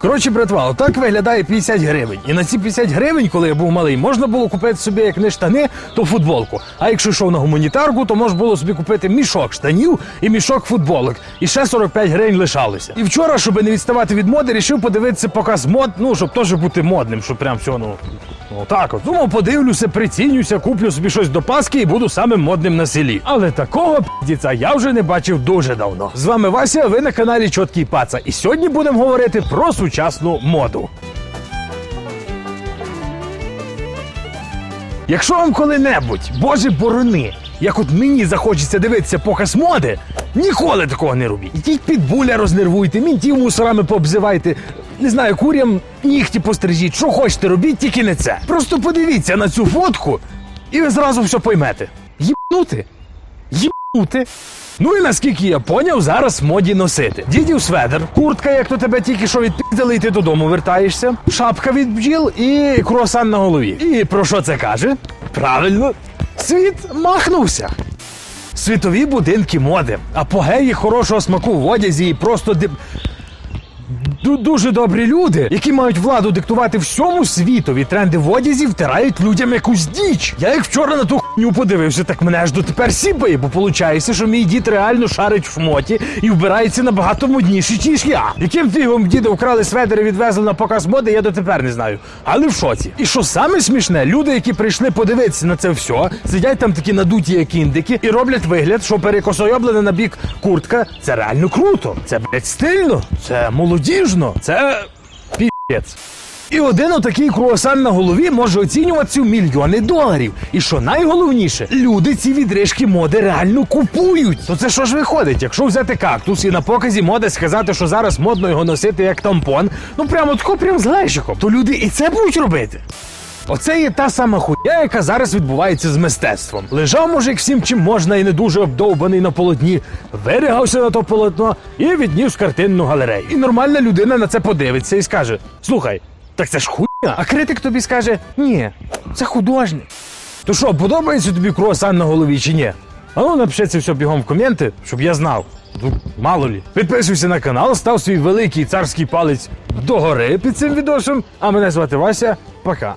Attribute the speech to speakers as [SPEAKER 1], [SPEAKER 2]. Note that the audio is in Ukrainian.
[SPEAKER 1] Коротше, братва, отак виглядає 50 гривень. І на ці 50 гривень, коли я був малий, можна було купити собі як не штани, то футболку. А якщо йшов на гуманітарку, то можна було собі купити мішок штанів і мішок футболок. І ще 45 гривень лишалося. І вчора, щоб не відставати від моди, рішив подивитися показ мод, ну щоб теж бути модним, щоб прям все, ну. Ну так от. Думав, подивлюся, прицінюся, куплю собі щось до Паски і буду самим модним на селі. Але такого п'діця я вже не бачив дуже давно. З вами Вася, ви на каналі Чоткий Паца. І сьогодні будемо говорити про сучасну моду. Якщо вам коли-небудь, боже борони, як от мені захочеться дивитися показ моди, ніколи такого не робіть. Ідіть під буля рознервуйте, мінтів мусорами пообзивайте, не знаю, курям нігті пострижіть, що хочете робіть, тільки не це. Просто подивіться на цю фотку, і ви зразу все поймете. Їбнути. Їбнути. Ну і наскільки я поняв, зараз моді носити. Дідів сведер, куртка, як то тебе тільки що відпіздали, і ти додому вертаєшся, шапка від бджіл і круасан на голові. І про що це каже? Правильно, світ махнувся. Світові будинки моди, апогеї хорошого смаку в одязі і просто див... Ду- Дуже добрі люди, які мають владу диктувати всьому світові тренди в одязі, втирають людям якусь діч. Я як вчора на ту хуйню подивився, так мене аж дотепер сіпає, бо виходить, що мій дід реально шарить в шмоті і вбирається набагато модніший, ніж я. Яким фігом діда вкрали сведери, відвезли на показ моди, я дотепер не знаю. Але в шоці. І що саме смішне, люди, які прийшли подивитися на це все, сидять там такі надуті, як індики, і роблять вигляд, що перекосойоблена на бік куртка це реально круто. Це блять стильно, це молодіжно, це піць. І один отакий круасан на голові може оцінюватися в мільйони доларів. І що найголовніше, люди ці відрижки моди реально купують. То це що ж виходить? Якщо взяти кактус і на показі моди сказати, що зараз модно його носити як тампон, ну прямо тако прям з глечиком, то люди і це будуть робити. Оце є та сама хуйня, яка зараз відбувається з мистецтвом. Лежав мужик всім чим можна і не дуже обдовбаний на полотні, вирягався на то полотно і відніс картинну галерею. І нормальна людина на це подивиться і скаже: Слухай, так це ж хуйня. А критик тобі скаже: ні, це художник. То що, подобається тобі круасан на голові чи ні? А ну напиши це все бігом в коменти, щоб я знав. Ну, мало лі. Підписуйся на канал, став свій великий царський палець догори під цим відосом. А мене звати Вася. Пока.